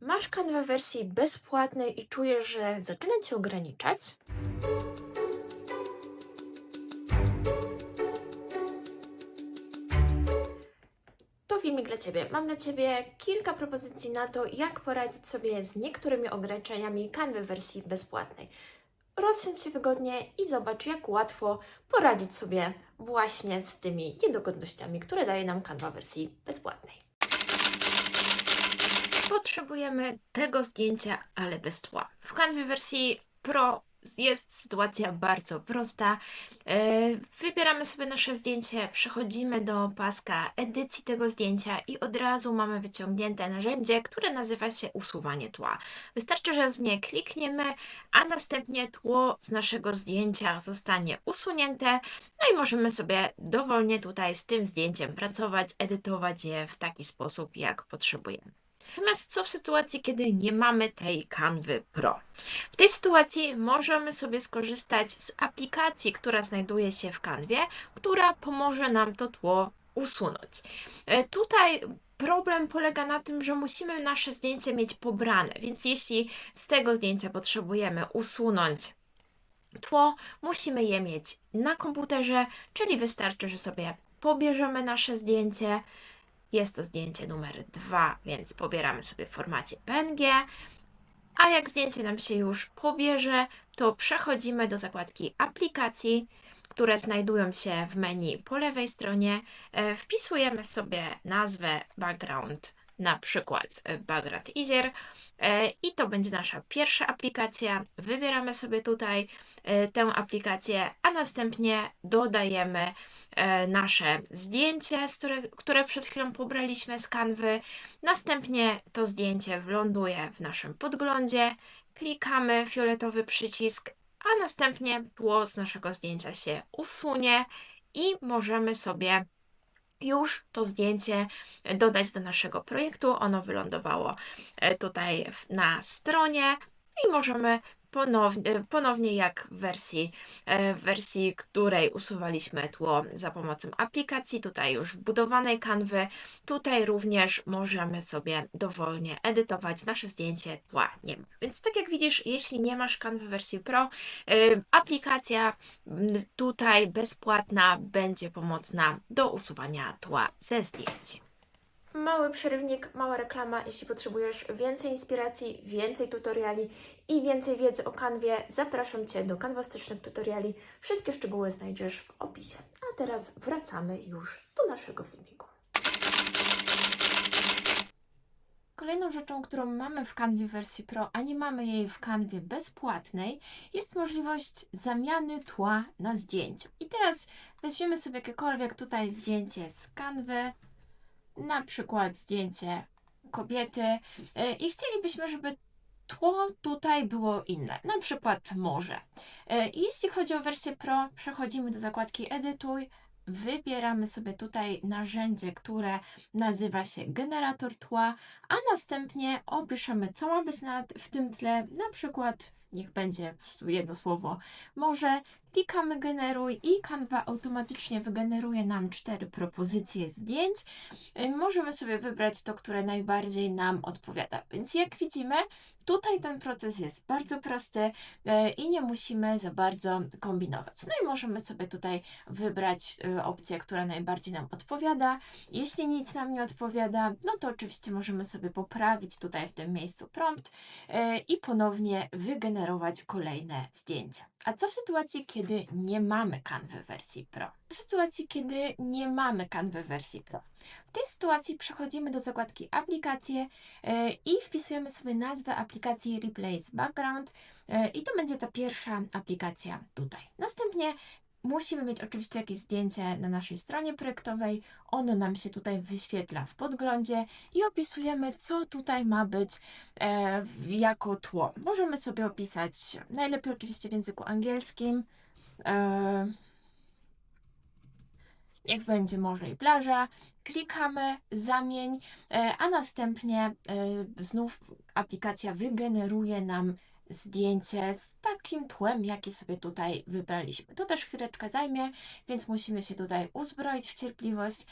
Masz kanwę w wersji bezpłatnej i czujesz, że zaczyna cię ograniczać? To filmik dla Ciebie. Mam dla Ciebie kilka propozycji na to, jak poradzić sobie z niektórymi ograniczeniami kanwy w wersji bezpłatnej. Rozsiądź się wygodnie i zobacz, jak łatwo poradzić sobie właśnie z tymi niedogodnościami, które daje nam kanwa w wersji bezpłatnej. Potrzebujemy tego zdjęcia, ale bez tła. W kanwie wersji Pro jest sytuacja bardzo prosta. E, Wybieramy sobie nasze zdjęcie, przechodzimy do paska edycji tego zdjęcia i od razu mamy wyciągnięte narzędzie, które nazywa się usuwanie tła. Wystarczy, że w nie klikniemy, a następnie tło z naszego zdjęcia zostanie usunięte. No i możemy sobie dowolnie tutaj z tym zdjęciem pracować, edytować je w taki sposób, jak potrzebujemy. Natomiast co w sytuacji, kiedy nie mamy tej kanwy Pro? W tej sytuacji możemy sobie skorzystać z aplikacji, która znajduje się w kanwie, która pomoże nam to tło usunąć. E, Tutaj problem polega na tym, że musimy nasze zdjęcie mieć pobrane, więc jeśli z tego zdjęcia potrzebujemy usunąć tło, musimy je mieć na komputerze, czyli wystarczy, że sobie pobierzemy nasze zdjęcie. Jest to zdjęcie numer 2, więc pobieramy sobie w formacie PNG. A jak zdjęcie nam się już pobierze, to przechodzimy do zakładki aplikacji, które znajdują się w menu po lewej stronie. E, Wpisujemy sobie nazwę background, na przykład e, background easier e, i to będzie nasza pierwsza aplikacja. Wybieramy sobie tutaj e, tę aplikację, a następnie dodajemy nasze zdjęcie, które przed chwilą pobraliśmy z kanwy. Następnie to zdjęcie wląduje w naszym podglądzie, klikamy fioletowy przycisk, a następnie tło z naszego zdjęcia się usunie i możemy sobie już to zdjęcie dodać do naszego projektu. Ono wylądowało e, tutaj na stronie i możemy ponownie, ponownie jak w wersji, e, w wersji, której usuwaliśmy tło za pomocą aplikacji, tutaj już wbudowanej kanwy, tutaj również możemy sobie dowolnie edytować nasze zdjęcie, tła nie ma. Więc tak jak widzisz, jeśli nie masz kanwy wersji Pro, e, aplikacja tutaj bezpłatna będzie pomocna do usuwania tła ze zdjęć. Mały przerywnik, mała reklama. Jeśli potrzebujesz więcej inspiracji, więcej tutoriali i więcej wiedzy o kanwie, zapraszam Cię do kanwastycznych tutoriali. Wszystkie szczegóły znajdziesz w opisie. A teraz wracamy już do naszego filmiku. Kolejną rzeczą, którą mamy w kanwie wersji Pro, a nie mamy jej w kanwie bezpłatnej, jest możliwość zamiany tła na zdjęciu. I teraz weźmiemy sobie jakiekolwiek tutaj zdjęcie z kanwy, na przykład zdjęcie kobiety e, i chcielibyśmy, żeby tło tutaj było inne, na przykład morze. E, Jeśli chodzi o wersję Pro, przechodzimy do zakładki Edytuj, wybieramy sobie tutaj narzędzie, które nazywa się generator tła, a następnie opiszemy, co ma być na, w tym tle, na przykład niech będzie po prostu jedno słowo morze, klikamy generuj i Canva automatycznie wygeneruje nam cztery propozycje zdjęć. Y, Możemy sobie wybrać to, które najbardziej nam odpowiada. Więc jak widzimy, tutaj ten proces jest bardzo prosty y, i nie musimy za bardzo kombinować. No i możemy sobie tutaj wybrać y, opcję, która najbardziej nam odpowiada. Jeśli nic nam nie odpowiada, no to oczywiście możemy sobie poprawić tutaj w tym miejscu prompt i ponownie wygenerować kolejne zdjęcia. A co w sytuacji, kiedy nie mamy kanwy wersji Pro? W sytuacji, kiedy nie mamy kanwy wersji Pro. W tej sytuacji przechodzimy do zakładki aplikacje e, i wpisujemy sobie nazwę aplikacji Replace Background e, i to będzie ta pierwsza aplikacja tutaj. Następnie musimy mieć oczywiście jakieś zdjęcie na naszej stronie projektowej. Ono nam się tutaj wyświetla w podglądzie i opisujemy, co tutaj ma być e, jako tło. Możemy sobie opisać, najlepiej oczywiście w języku angielskim. E, Niech będzie morze i plaża. Klikamy, zamień, e, a następnie e, znów aplikacja wygeneruje nam zdjęcie z takim tłem, jakie sobie tutaj wybraliśmy. To też chwileczkę zajmie, więc musimy się tutaj uzbroić w cierpliwość,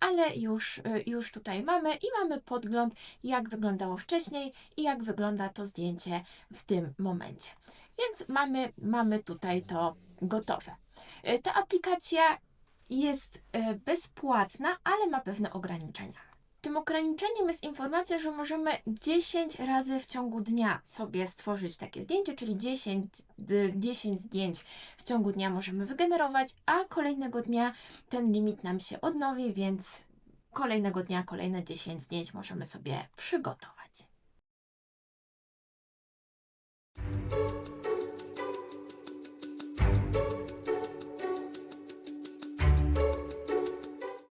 ale już, y, już tutaj mamy i mamy podgląd, jak wyglądało wcześniej i jak wygląda to zdjęcie w tym momencie. Więc mamy, mamy tutaj to gotowe. Y, Ta aplikacja jest y, bezpłatna, ale ma pewne ograniczenia. Tym ograniczeniem jest informacja, że możemy 10 razy w ciągu dnia sobie stworzyć takie zdjęcie, czyli 10, y, 10 zdjęć w ciągu dnia możemy wygenerować, a kolejnego dnia ten limit nam się odnowi, więc kolejnego dnia kolejne 10 zdjęć możemy sobie przygotować.